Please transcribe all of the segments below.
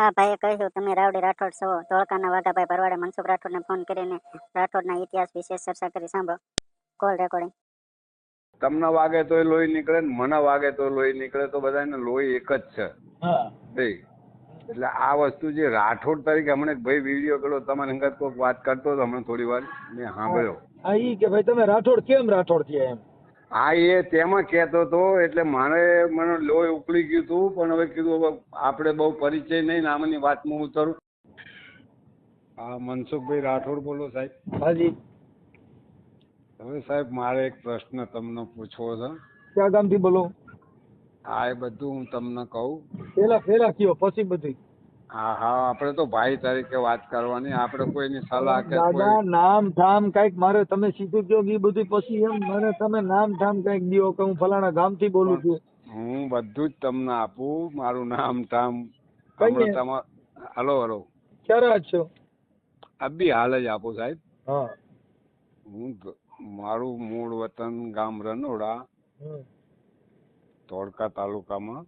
હા ભાઈએ કહ્યું તમે રાવડી રાઠોડ છો. ધોળકાના વાઘાભાઈ ભરવાડે મનસુખ રાઠોડને ફોન કરીને રાઠોડના ઇતિહાસ વિશે ચર્ચા કરી. સાંભળો. કોલ રેકોર્ડિંગ તમને વાગે તો લોહી નીકળે ને મને વાગે તો લોહી નીકળે તો બધાને લોહી એક જ છે. બે એટલે આ વસ્તુ જે રાઠોડ તરીકે હમણાં ભાઈ વીડિયો કર્યો તમારી અંગત કોઈક વાત કરતો હતો હમણાં થોડી વાર મેં સાંભળ્યો. હા ઈ કે ભાઈ તમે રાઠોડ કેમ રાઠોડ થયા એમ? હા એ તેમાં કહેતો હતો એટલે મારે મને લોહી ઉકળી ગયું હતું પણ હવે કીધું હવે આપણે બહુ પરિચય નહીં નામની વાતમાં ઉતરું. હા મનસુખભાઈ રાઠોડ બોલો સાહેબ. હાજી. હવે સાહેબ મારે એક પ્રશ્ન તમને પૂછવો છે. ક્યાં ગામથી બોલો? હા એ બધું હું તમને કહું. પેલા પેલા કયો પછી બધી. હા હા આપણે તો ભાઈ તરીકે વાત કરવાની આપણે કોઈની સલાહ કે દાદા નામ ઠામ કંઈક મારે તમે સીધું કયો ગી બધું પછી એમ મને તમે નામ ઠામ કંઈક દો કે હું ફલાણા ગામથી બોલું છું. હું બધું જ તમને આપું મારું નામ ઠામ હમણાં તમાર હલો હલો. ક્યારે છો? અબી હાલ જ આપો સાહેબ. હા. હું મારું મૂળ વતન ગામ રનોડા. ધોળકા તાલુકામાં.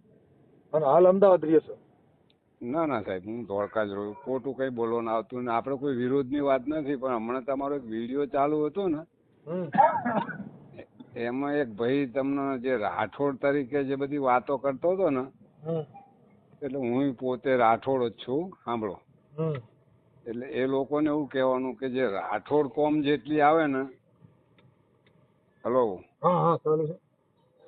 અને હાલ અમદાવાદ રહ્યો છો? ના ના સાહેબ હું ધોળકા જ રહું ખોટું કઈ બોલવાનું આવતું ને આપણે કોઈ વિરોધની વાત નથી પણ હમણાં તમારો એક વીડિયો ચાલુ હતો ને એમાં એક ભાઈ તમને જે રાઠોડ તરીકે જે બધી વાતો કરતો હતો ને એટલે હું પોતે રાઠોડ જ છું સાંભળો. એટલે એ લોકોને એવું કહેવાનું કે જે રાઠોડ કોમ જેટલી આવે ને હલો. હા હા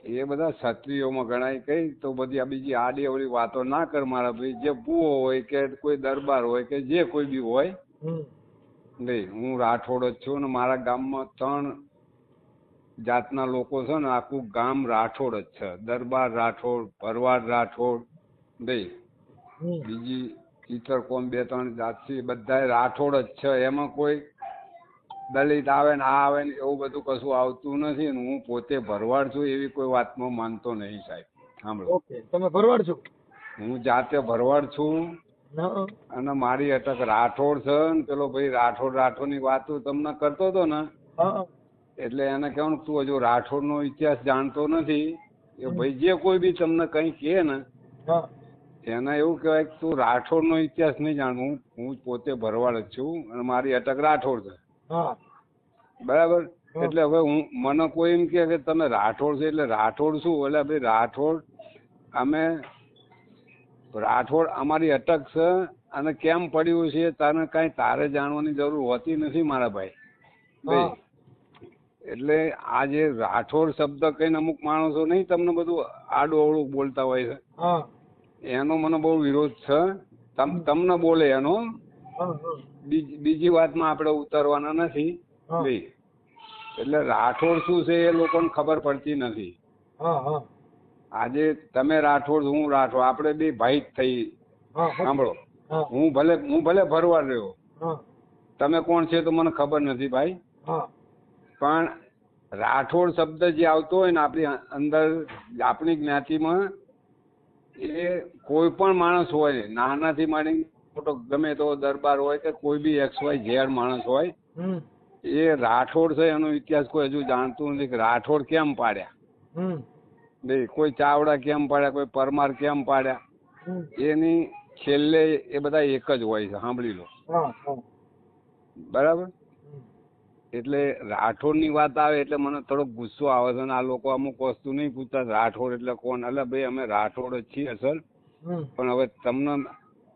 એ બધા ક્ષત્રિયોમાં ગણાય કઈ તો બધી આ બીજી આડી અવળી વાતો ના કર મારા ભાઈ. જે ભૂવો હોય કે કોઈ દરબાર હોય કે જે કોઈ બી હોય નહીં હું રાઠોડ જ છું ને મારા ગામમાં ત્રણ જાતના લોકો છે ને આખું ગામ રાઠોડ જ છે. દરબાર રાઠોડ ભરવાડ રાઠોડ નહીં બીજી ઇતર કોમ બે ત્રણ જાત છે બધા રાઠોડ જ છે. એમાં કોઈ દલિત આવે ને આ આવે ને એવું બધું કશું આવતું નથી ને હું પોતે ભરવાડ છું એવી કોઈ વાતમાં માનતો નહીં સાહેબ. સાંભળો. ઓકે તમે ભરવાડ છો? હું જાતે ભરવાડ છું અને મારી અટક રાઠોડ છે ને પેલો ભાઈ રાઠોડ રાઠોડની વાત તમને કરતો હતો ને એટલે એને કહેવાનું તું હજુ રાઠોડ નો ઇતિહાસ જાણતો નથી. એ ભાઈ જે કોઈ બી તમને કઈ કહે ને એના એવું કહેવાય કે તું રાઠોડનો ઇતિહાસ નહીં જાણ હું પોતે ભરવાડ જ છું અને મારી અટક રાઠોડ છે. બરાબર? એટલે હવે હું મને કોઈ એમ કે તમે રાઠોડ છે એટલે રાઠોડ શું? એટલે ભાઈ રાઠોડ અમે રાઠોડ અમારી અટક છે અને કેમ પડ્યું છે તારે કાંઈ તારે જાણવાની જરૂર હોતી નથી મારા ભાઈ. એટલે આ જે રાઠોડ શબ્દ કહીને અમુક માણસો નહીં તમને બધું આડું અવળું બોલતા હોય છે? એનો મને બહુ વિરોધ છે. તમ તમને બોલે એનો? બીજી વાતમાં આપણે ઉતરવાના નથી. એટલે રાઠોડ શું છે એ લોકોને ખબર પડતી નથી. આજે તમે રાઠોડ હું રાઠોડ આપણે બે ભાઈ થઈ. સાંભળો. હું. ભલે હું ભલે ભરવા રહ્યો તમે કોણ છે તો મને ખબર નથી ભાઈ. પણ રાઠોડ શબ્દ જે આવતો હોય ને આપણી અંદર આપણી જ્ઞાતિમાં એ કોઈ પણ માણસ હોય નાનાથી માંડીને મોટો ગમે તો દરબાર હોય કે કોઈ બી એક્સ વાય ઝેડ માણસ હોય એ રાઠોડ છે એનો ઇતિહાસ કોઈ હજુ જાણતું નથી કે રાઠોડ કેમ પાડ્યા? નહીં કોઈ ચાવડા કેમ પાડ્યા કોઈ પરમાર કેમ પાડ્યા? એની છેલ્લે એ બધા એક જ હોય છે સાંભળી લો. બરાબર? એટલે રાઠોડની વાત આવે એટલે મને થોડોક ગુસ્સો આવે છે અને આ લોકો અમુક વસ્તુ નહીં પૂછતા રાઠોડ એટલે કોણ? એટલે ભાઈ અમે રાઠોડ જ છીએ સર પણ હવે તમને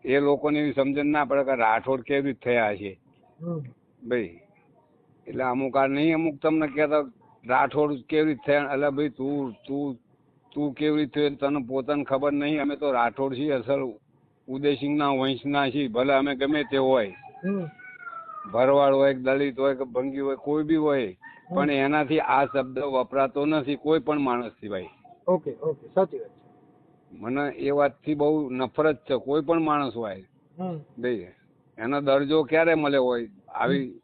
એ લોકોને એવી સમજણ ના પડે કે રાઠોડ કેવી રીતે થયા છે. ભાઈ એટલે અમુક આ નહીં અમુક તમને કહેતા રાઠોડ કેવી રીતે થયા? એટલે ભાઈ તું તું તું કેવી રીતે તને પોતાને ખબર નહીં? અમે તો રાઠોડ છીએ અસલ ઉદયસિંહના વંશના છીએ. ભલે અમે ગમે તે હોય. ભરવાડ હોય કે દલિત હોય કે ભંગી હોય કોઈ બી હોય. પણ એનાથી આ શબ્દ વપરાતો નથી. કોઈ પણ માણસ સિવાય. ઓકે ઓકે સાચી વાત મને એ વાતથી બહુ નફરત છે. કોઈ પણ માણસ હોય ભાઈ એનો દરજ્જો ક્યારે મળે હોય? આવી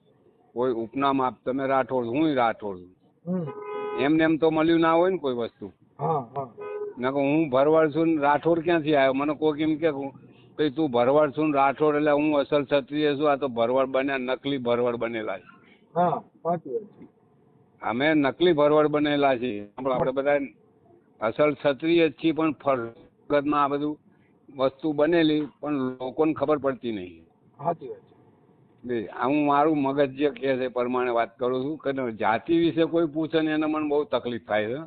કોઈ ઉપનામ આપ તમે રાઠોડ હું રાઠોડ. છું એમને એમ તો મળ્યું ના હોય ને કોઈ વસ્તુ. હા હા. ભરવાડ છું રાઠોડ ક્યાંથી આવ્યો? મને કોઈક એમ કે ભાઈ તું ભરવાડ છું રાઠોડ એટલે હું અસલ ક્ષત્રિય છું. આ તો ભરવાડ બન્યા નકલી ભરવાડ બનેલા છે. અમે નકલી ભરવાડ બનેલા છીએ. આપણે બધા અસલ ક્ષત્રિય જ છીએ પણ ફરગતમાં આ બધું વસ્તુ બનેલી પણ લોકોને ખબર પડતી નહીં. સાચી વાત છે. આ હું મારું મગજ જે કહે છે પ્રમાણે વાત કરું છું. કે જાતિ વિશે કોઈ પૂછે ને એને મને બહુ તકલીફ થાય છે.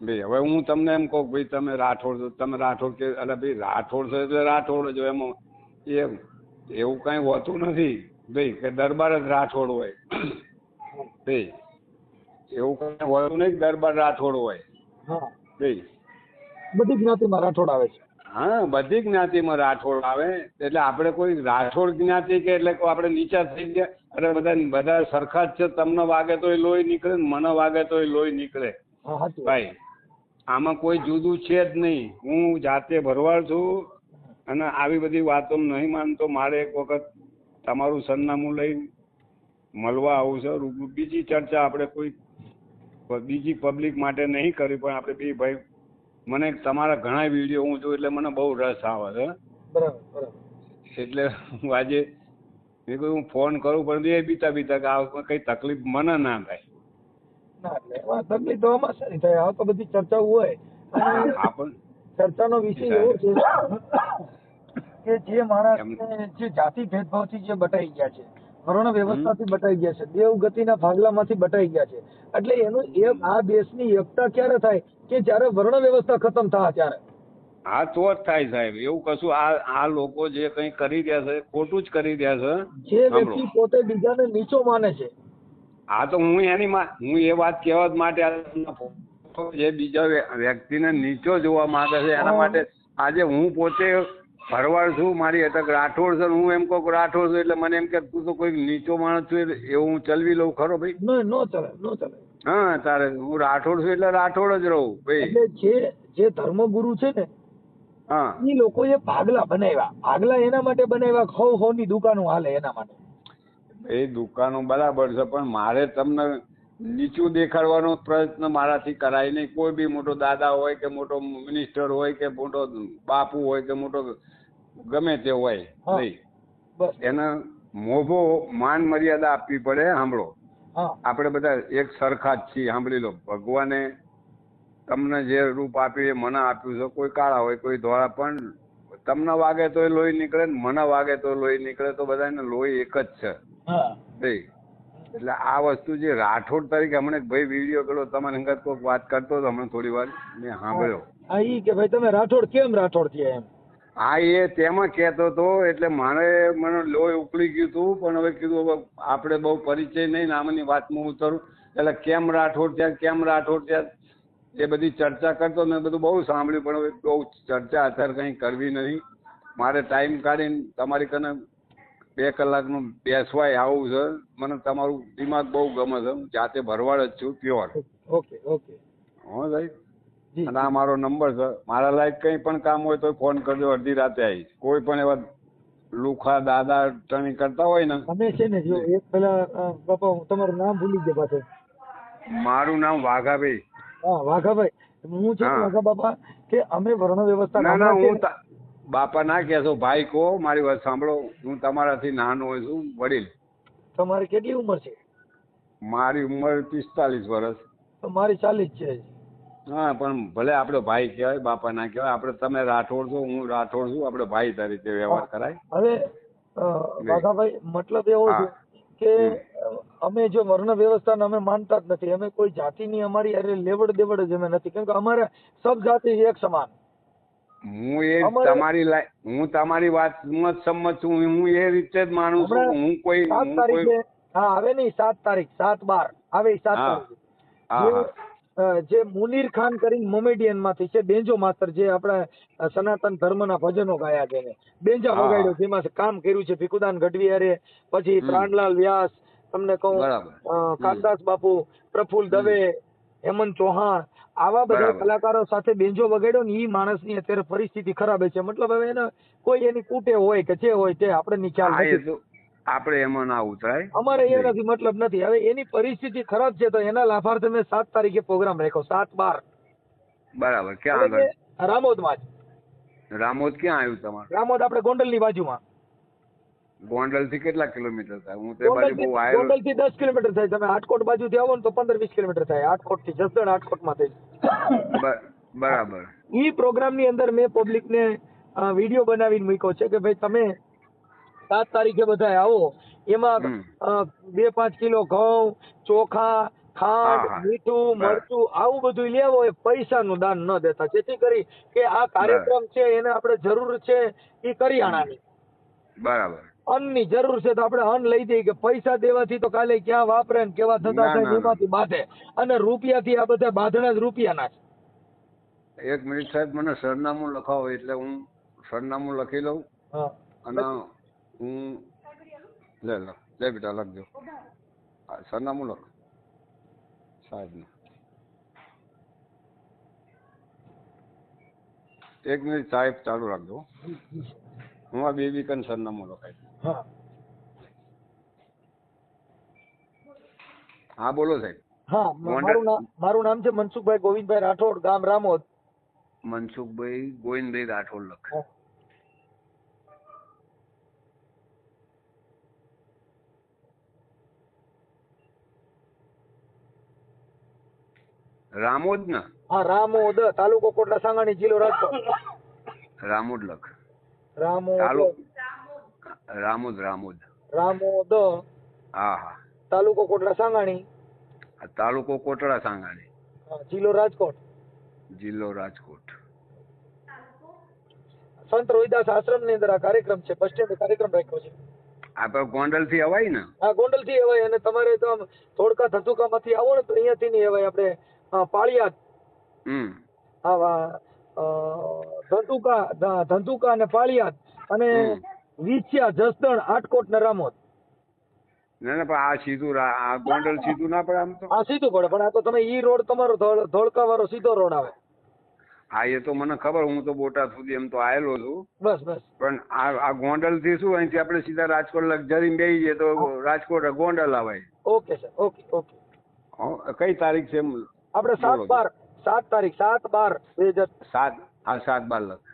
બે હવે હું તમને એમ કહું કે ભાઈ તમે રાઠોડ છો તમે રાઠોડ કે એટલે ભાઈ રાઠોડ છો એટલે રાઠોડ જો એમ એમાં. એમ એવું કઈ હોતું નથી. ભાઈ કે દરબાર જ રાઠોડ હોય. ભાઈ એવું કઈ હોતું નહીં દરબાર રાઠોડ હોય. હા. બધી જ્ઞાતિમાં રાઠોડ આવે છે. હા બધી જ્ઞાતિમાં રાઠોડ આવે. એટલે આપણે કોઈ રાઠોડ જ્ઞાતિ કે એટલે આપણે નીચા થઈ ગયા. અરે બધા બધા સરખા જ છે. તમને વાગે તો લોહી નીકળે ને મને વાગે તો લોહી નીકળે. ભાઈ આમાં કોઈ જુદું છે જ નહીં. હું જાતે ભરવાડ છું અને આવી બધી વાતો નહીં માનતો. મારે એક વખત તમારું સરનામું લઈ મળવા આવું છે. બીજી ચર્ચા આપણે કોઈ બીજી પબ્લિક માટે નહીં કરી પણ આપણે બી ભાઈ મને તમારા ઘણા વીડિયો હું જોઉં એટલે મને બહુ રસ આવે છે. બરાબર એટલે હું આજે મેં કહ્યું હું ફોન કરું પણ એ બીતા બીતા કે આ કઈ તકલીફ મને ના થાય. તકલીફ તો આમાં સારી થાય આ તો બધી ચર્ચાઓ હોય. આપણ ચર્ચાનો વિષય એવો છે કે જે માણસ જે જાતિ ભેદભાવથી જે બટાઈ ગયા છે. વર્ણ વ્યવસ્થાથી બટાઈ ગયા છે. દેવગતિના ભાગલામાંથી બટાઈ ગયા છે. એટલે એનું એ આ દેશની એકતા ક્યારે થાય કે જ્યારે વર્ણ વ્યવસ્થા ખતમ થાય ત્યારે? હા તો જ થાય સાહેબ. એવું કશું આ આ લોકો જે કંઈ કરી રહ્યા છે ખોટું જ કરી રહ્યા છે. જે વ્યક્તિ પોતે બીજાને નીચો માને છે. આ તો હું એની હું એ વાત કહેવા માટે આ જે બીજા વ્ય- વ્યક્તિને નીચો જોવા માંગે છે એના માટે આજે હું પોતે ભરવાડ છું મારી અટક રાઠોડ છે હું એમ કહું રાઠોડ છું એટલે મને એમ કે તું તો કોઈ નીચો માણસ છું એવું હું ચલવી લઉં ખરો ભાઈ? ન ચાલે ન ચાલે હા તારે હું રાઠોડ છું એટલે રાઠોડ જ રહું ભાઈ. એટલે જે જે ધર્મગુરુ છે ને હા. એ લોકોએ ભાગલા બનાવ્યા. ભાગલા એના માટે બનાવ્યા ખો ખો ની દુકાનો હાલે એના માટે. એ દુકાનો બરાબર છે પણ મારે તમને નીચું દેખાડવાનો પ્રયત્ન મારાથી કરાય નહીં. કોઈ બી મોટો દાદા હોય કે મોટો મિનિસ્ટર હોય કે મોટો બાપુ હોય કે મોટો ગમે તે હોય એના નહીં. મોભો માન મર્યાદા આપવી પડે સાંભળો. આપણે બધા એક સરખા જ છીએ સાંભળી લો. ભગવાને તમને જે રૂપ આપ્યું એ મને આપ્યું છે. કોઈ કાળા હોય કોઈ ધોળા પણ તમને વાગે તો લોહી નીકળે ને મને વાગે તો લોહી નીકળે તો બધાને લોહી એક જ છે. એટલે આ વસ્તુ જે રાઠોડ તરીકે હમણાં ભાઈ વીડિયો કર્યો તમારી અંગત કોઈક વાત કરતો હતો હમણાં થોડી વાર મેં સાંભળ્યો. હા ઈ કે ભાઈ તમે રાઠોડ કેમ રાઠોડ થયા એમ? હા, એ તેમાં કહેતો હતો, એટલે મારે મને લોહી ઉકળી ગયું હતું, પણ હવે કીધું આપણે બહુ પરિચય નહીં આમાંની વાતમાં ઉતરું. એટલે કેમ રાઠોડ થયા, કેમ રાઠોડ થયા, એ બધી ચર્ચા કરતો મેં બધું બહુ સાંભળ્યું, પણ હવે બહુ ચર્ચા અત્યારે કંઈ કરવી નહીં. મારે ટાઈમ કાઢીને તમારી કને બે કલાકનું બેસવાય આવું છે. મને તમારું દિમાગ બહુ ગમે છે. હું જાતે ભરવાડ જ છું, પ્યોર. Okay okay. અને આ મારો નંબર છે. મારા લાયક કંઈ પણ કામ હોય તો ફોન કરજો અડધી રાતે આવીશ. કોઈ પણ એવા લુખા દાદા ટણી કરતા હોય ને અમે છે ને જો એક પેલા બાપા હું તમારું નામ ભૂલી ગયા પાછું. મારું નામ વાઘાભાઈ. હા વાઘાભાઈ. હું છે? વાઘા બાપા કે અમે વર્ણ વ્યવસ્થા ના ના હું બાપા ના કહેશો ભાઈ કહો મારી વાત સાંભળો. હું તમારાથી નાનો હોય છું વડીલ. તમારી કેટલી ઉંમર છે? મારી ઉંમર પિસ્તાલીસ વર્ષ. મારી ચાલીસ છે. હા પણ ભલે આપડે ભાઈ કહેવાય બાપા ના કહેવાય આપણે તમે રાઠોડ છો હું રાઠોડ છું આપણે ભાઈ તરીકે વ્યવહાર કરાય. હવે દાદાભાઈ મતલબ એવો છે કે અમે જો વર્ણ વ્યવસ્થાને અમે માનતા જ નથી. અમે કોઈ જાતિની અમારી અરે લેવડ દેવડ જ અમે નથી. કેમ કે અમારે સબ જાતિ એક સમાન. હું એ તમારી હું તમારી વાત મત સંમત છું. હું એ રીતે જ માનું છું. હું કોઈ સાત તારીખે હા આવે નહીં સાત તારીખ સાત બાર. આવે સાત. તારીખે. હા. જે, મુનીર ખાન કરીને મોમેડિયનમાંથી છે બેન્જો માસ્ટર જે આપણા સનાતન ધર્મના ભજનો ગાયા છે. બેન્જા વગાડ્યો જેમાં કામ કર્યું છે ભીખુદાન ગઢવી અરે પછી પ્રાણલાલ વ્યાસ તમને કહું. કાનદાસ બાપુ પ્રફુલ્લ દવે હેમંત ચૌહાણ આવા બધા કલાકારો સાથે બેન્જો વગાડ્યો ને એ માણસની અત્યારે પરિસ્થિતિ ખરાબ છે. મતલબ હવે એને કોઈ એની કૂટે હોય કે જે હોય તે આપણે ની ખ્યાલ નથી. આપણે એમાં ના ઉતરાય. અમારે એનાથી મતલબ નથી. હવે એની પરિસ્થિતિ ખરાબ છે તો એના લાભાર્થે મેં સાત તારીખે પ્રોગ્રામ રાખ્યો સાત બાર. બરાબર ક્યાં આગળ? રામોદમાં જ. રામોદ ક્યાં આવ્યું તમારું? રામોદ આપણે ગોંડલની બાજુમાં. ગોંડલથી કેટલા કિલોમીટર થાય? હું તે બાજુ બહુ આવ્યો ગોંડલથી દસ કિલોમીટર થાય. તમે આટકોટ બાજુથી આવો ને તો પંદર વીસ કિલોમીટર થાય. આટકોટથી જસદણ આટકોટમાં થઈ બરાબર. ઈ પ્રોગ્રામની અંદર મેં પબ્લિકને વીડિયો બનાવીને મૂક્યો છે કે ભાઈ તમે સાત તારીખે બધા આવો. એમાં બે પાંચ કિલો ઘઉં ચોખા ખાંડ મીઠું મરચું આવું બધું લેવો એ પૈસાનું દાન ન દેતા. જેથી કરી કે આ કાર્યક્રમ છે એને આપણે જરૂર છે એ કરિયાણાની. બરાબર. અન્નની જરૂર છે તો આપણે અન્ન લઈ જઈએ કે પૈસા દેવાથી તો કાલે ક્યાં વાપરે ને કેવા થતા થાય. એમાંથી બાંધે. અને રૂપિયાથી આ બધા બાંધણા જ રૂપિયાના છે. એક મિનિટ સાહેબ મને સરનામું લખાવો એટલે હું સરનામું લખી લઉં. હા. અને હું લે લો લે બેટા લખજો સરનામું લખ. સાહેબનું. એક મિનિટ સાહેબ ચાલુ રાખજો હું. આ બેબી કન સરનામું લખાય હા. હા બોલો સાહેબ. હા મારું નામ મારું નામ છે મનસુખભાઈ ગોવિંદભાઈ રાઠોડ ગામ રામોદ. મનસુખભાઈ ગોવિંદભાઈ રાઠોડ લખ. રામોદ ને હા રામોદ તાલુકો કોટડા સાંગાણી જિલ્લો રાજકોટ. રામોદ લખ. રામોદ. રામોદ રામોદ. રામોદ. હા હા. તાલુકો કોટડા સાંગાણી. તાલુકો કોટડા સાંગાણી. જિલ્લો રાજકોટ. જિલ્લો રાજકોટ. સંત રોહિદાસ આશ્રમની અંદર આ કાર્યક્રમ છે બસ સ્ટેન્ડ કાર્યક્રમ રાખ્યો છે. આપણે ગોંડલથી અવાય ને? આ ગોંડલથી અવાય અને તમારે તો થોડકા ધંધુકા માંથી આવો ને તો અહીંયાથી નહીં અવાય. આપણે પાળિયાદ. આવા ધંધુકા ધંધુકા અને પાળિયાદ અને વિછ્યા જસદણ આટકોટ ને રામોદ. ના ના પણ આ સીધું આ ગોંડલ સીધું ના પડે આમ તો? આ સીધું પડે પણ આ તો તમે ઈ રોડ તમારો ધોળકા વાળો સીધો રોડ આવે. હા એ તો મને ખબર હું તો બોટાદ સુધી એમ તો આવેલો છું. બસ બસ. પણ આ આ ગોંડલથી શું અહીંથી આપણે સીધા રાજકોટ લક્ઝરી બે જઈએ તો રાજકોટ ગોંડલ આવે. Okay sir. Okay okay. કઈ તારીખ છે એમ? આપણે સાત બાર સાત તારીખ સાત બાર બે હજાર સાત હા સાત બાર લખ.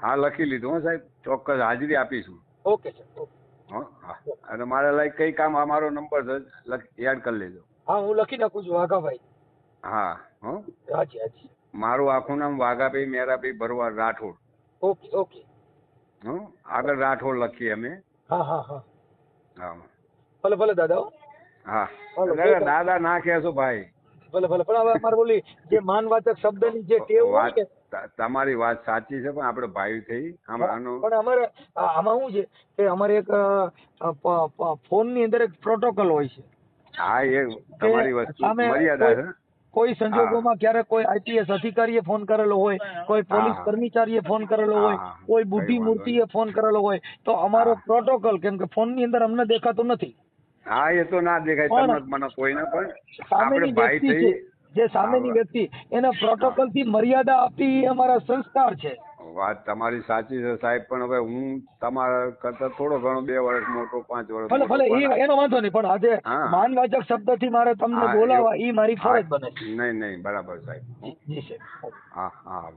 હા લખી લીધું હો સાહેબ. ચોક્કસ હાજરી આપીશું. ઓકે સર હા અને મારે લાઈક કઈ કામ આ મારો નંબર યાદ કરી લેજો. હા હું લખી નાખું છું વાઘાભાઈ. હા હો. હાજી હાજી. મારું આખું નામ વાઘાભાઈ મેરાભાઈ ભરવાડ રાઠોડ. Okay okay. હો? આગળ રાઠોડ લખીએ અમે. હા હા હા. હા. ભલે ભલે દાદા હા. દાદા ના કહેશો ભાઈ. ભલે ભલે. પણ હવે અમારે બોલી જે માનવાચક શબ્દની જે ટેવ હોય વાત તમારી વાત સાચી છે પણ આપણે ભાઈ થઈ. પણ અમારે આમાં શું છે કે અમારે એક ફોનની અંદર એક પ્રોટોકોલ હોય છે. હા એ તમારી વસ્તુ મર્યાદા છે. કોઈ સંજોગોમાં ક્યારેક કોઈ આઈપીએસ અધિકારીએ ફોન કરેલો હોય કોઈ પોલીસ કર્મચારીએ ફોન કરેલો હોય કોઈ બુદ્ધિ મૂર્તિએ ફોન કરેલો હોય તો અમારો. પ્રોટોકોલ કેમ કે ફોનની અંદર અમને દેખાતો નથી. હા એ તો ના દેખાય તમને મને કોઈને પણ આપણે સામેની ભાઈ થઈ. જે સામેની વ્યક્તિ એના પ્રોટોકોલથી મર્યાદા આપી એ અમારા સંસ્કાર છે. વાત તમારી સાચી છે સાહેબ પણ હવે હું તમારા કરતા થોડો ઘણો બે વર્ષ મોટો પાંચ વર્ષ ભલે ભલે એ એનો વાંધો નહીં પણ આજે. માનવાચક શબ્દથી મારે તમને બોલાવા એ મારી ફરજ બને છે. નહીં નહીં બરાબર સાહેબ. જી સાહેબ. હા હા.